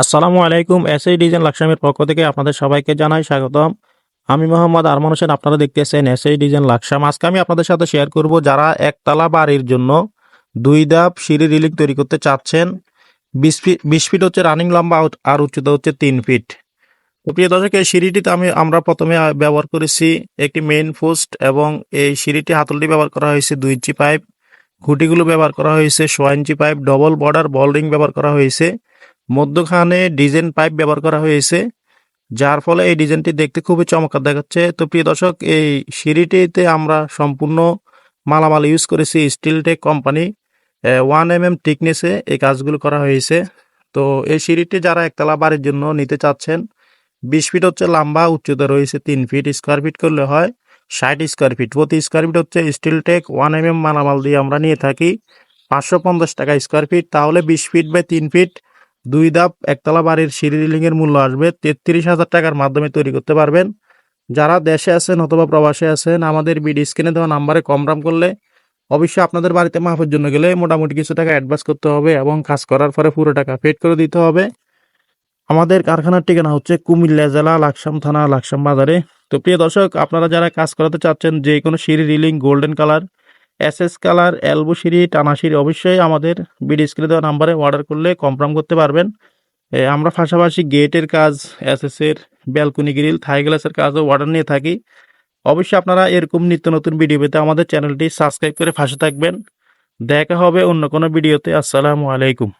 আসসালামু আলাইকুম, SI design লাকসামের পক্ষ থেকে আপনাদের সবাইকে জানাই স্বাগতম। আমি মোহাম্মদ আরমান হোসেন, আপনারা দেখতেছেন এসআই ডিজাইন লাকসাম। আজকে আমি আপনাদের সাথে শেয়ার করব যারা একতলা বাড়ির জন্য দুই ধাপ সিঁড়ি রিলিং তৈরি করতে চাচ্ছেন। বিশ ফিট বিশ ফিট হচ্ছে রানিং লম্বা আর- উচ্চতা হচ্ছে তিন ফিট। প্রিয় দর্শক, এই সিঁড়িটিতে আমি, আমরা প্রথমে ব্যবহার করেছি একটি মেইন পোস্ট এবং এই সিঁড়িটি হাতলটি ব্যবহার করা হয়েছে দুই ইঞ্চি পাইপ খুঁটিগুলো ব্যবহার করা হয়েছে সোয়া inch pipe double border ball ring ব্যবহার করা হয়েছে। মধ্যখানে ডিজাইন পাইপ ব্যবহার করা হয়েছে, যার ফলে এই ডিজাইনটি দেখতে খুবই চমৎকার দেখাচ্ছে। তো প্রিয় দর্শক, এই সিঁড়িটিতে আমরা সম্পূর্ণ মালামাল ইউজ করেছি Steel Tech company one M M টিকনেসে এই কাজগুলো করা হয়েছে। তো এই সিঁড়িটি যারা একতলা বাড়ির জন্য নিতে চাচ্ছেন, বিশ ফিট হচ্ছে লম্বা, উচ্চতা রয়েছে তিন ফিট স্কোয়ার ফিট করলে হয় ষাট স্কোয়ার ফিট প্রতি স্কোয়ার ফিট হচ্ছে Steel Tech one M M মালামাল দিয়ে আমরা নিয়ে থাকি। পাঁচশো পঞ্চাশ টাকা স্কোয়ার ফিট তাহলে বিশ ফিট বাই তিন ফিট দুই ধাপ, একতলা বাড়ির সিঁড়ি রিলিংয়ের মূল্য আসবে তেত্রিশ হাজার টাকার মাধ্যমে তৈরি করতে পারবেন। যারা দেশে আছেন অথবা প্রবাসে আছেন, আমাদের বিডি স্ক্রিনে দেওয়া নাম্বারে কম দাম করলে অবশ্যই আপনাদের বাড়িতে মাপের জন্য গেলে মোটামুটি কিছু টাকা অ্যাডভান্স করতে হবে এবং কাজ করার পরে পুরো টাকা পেড করে দিতে হবে। আমাদের কারখানার ঠিকানা হচ্ছে কুমিল্লা জেলা, লাকসাম থানা, লাকসাম বাজারে। তো প্রিয় দর্শক, আপনারা যারা কাজ করাতে চাচ্ছেন যে কোনো সিঁড়ি, railing, golden colour SS colour elbow সিঁড়ি, টানা সিঁড়ি অবশ্যই আমাদের বিডি দেওয়া নাম্বারে অর্ডার করলে কনফার্ম করতে পারবেন। আমরা পাশাপাশি গেটের কাজ এসএসের ব্যালকনি গ্রিল থাই গ্লাসের কাজও অর্ডার নিয়ে থাকি। অবশ্যই আপনারা এরকম নিত্য নতুন ভিডিও পেতে আমাদের চ্যানেলটি সাবস্ক্রাইব করে ফাঁসে থাকবেন। দেখা হবে অন্য কোনো ভিডিওতে আসসালামু আলাইকুম।